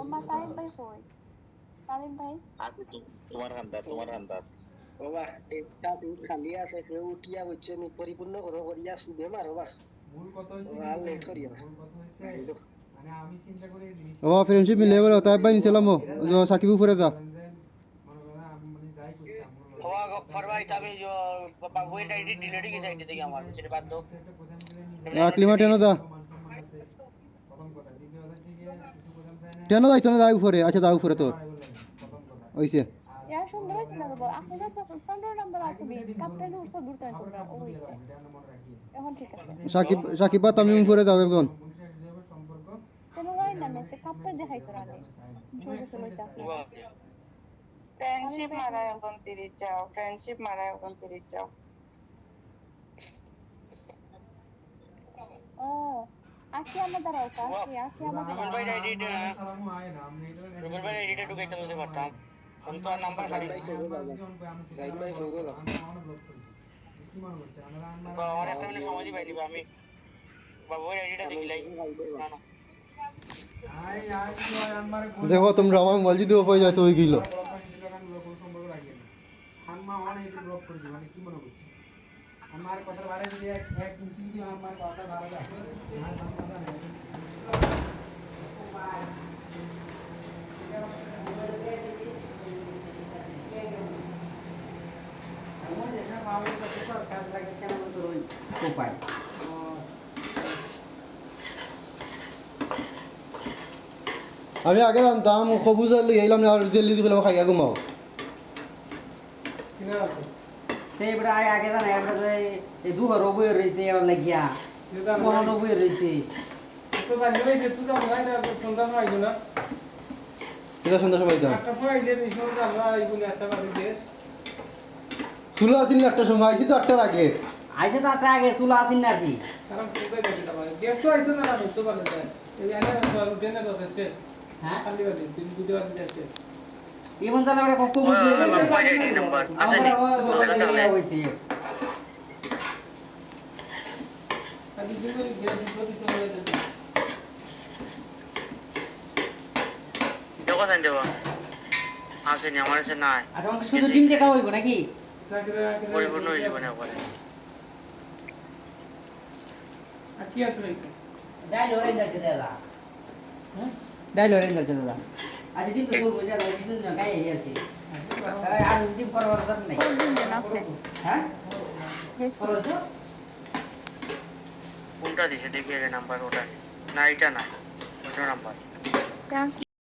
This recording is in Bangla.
ওমা তামিম ভাই কই তামিম ভাই আছে তোমার হান্দার তোমার হান্দার বাবা একটা সিট খালি আছে কেউ উঠিয়া বলছে নি পরিপূর্ণ করো করিয়া সুদে মারো বা ভুল কথা হয়েছে ও, আর করিও না। ভুল কথা হয়েছে মানে আমি চিন্তা করে জিনিস ও ফ্রেন্ডশিপ মিলে গেল তাই ভাই নিছিলাম ও সাকিব উপরে যা মনে করেন আমি টেনো যাইতো না যা উপরে? আচ্ছা উপরে তোর হইছে। সাকিব সাকিব বা তামিম উপরে যাও কোনো চলে যাস না ফ্রেন্ডশিপ মারা একজন তিরিশ যাও ফ্রেন্ডশিপ মারা একজন তিরিশ যাও ও আসি আমার দ্বারা আসি আসি ভাই না আমি রুবেল ভাই আইডিটা পারতাম তো আর নাম্বার সাইড করি মনে আমরা একটা মিনিট বাবু ওই আইডিটা দেখিলাই না না। দেখো তোমরা আমার মোবাইল যদি অফ হয়ে যায় তো হয়ে গেল हमारे पत्र भारे से दिया है किसी भी हमारे पत्र भारे का আমি আগে জানতাম সবুজ আলু আহিলাম আৰু জেলি দিবলৈ খাই আগো মই সেই এবারে আগে আগে জানা এবারে যে এই দুবার বই রয়েছে এবার লাগিয়া। মহান বই রয়েছে সেটা সন্ধ্যা সময় চুলো আসিল না একটা সময় আইছি তো আটটার আগে। আইসে তো আটটা আগে চুলা আসিন না কি হ্যাঁ আমরা কষ্ট বুঝিয়ে ওই বাবু আইডি নাম্বার আসেনি হয়েছে দেখো সাইন দেবো। আসেনি আমার কাছে নাই। আমাকে শুধু ডিম দেখা হইব নাকি? পরিপূর্ণ হয়ে যাবে না একবারে ডাইল অরেঞ্জ আছে দাদা হ্যাঁ ডাইল অরেঞ্জ আছে দাদা। ডিম তো বলব যা ডিম তো গায়ে আছে আর হ্যাঁ? তো কোনটা দিছে? দেখি আগে নাম্বার ওটা। না এটা না। ওটা নাম্বার